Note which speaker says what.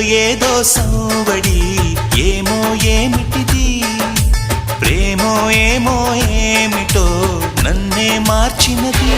Speaker 1: ఏదో సౌబడి ఏమో ఏమిటిది? ప్రేమో ఏమో ఏమిటో నన్నే మార్చినది.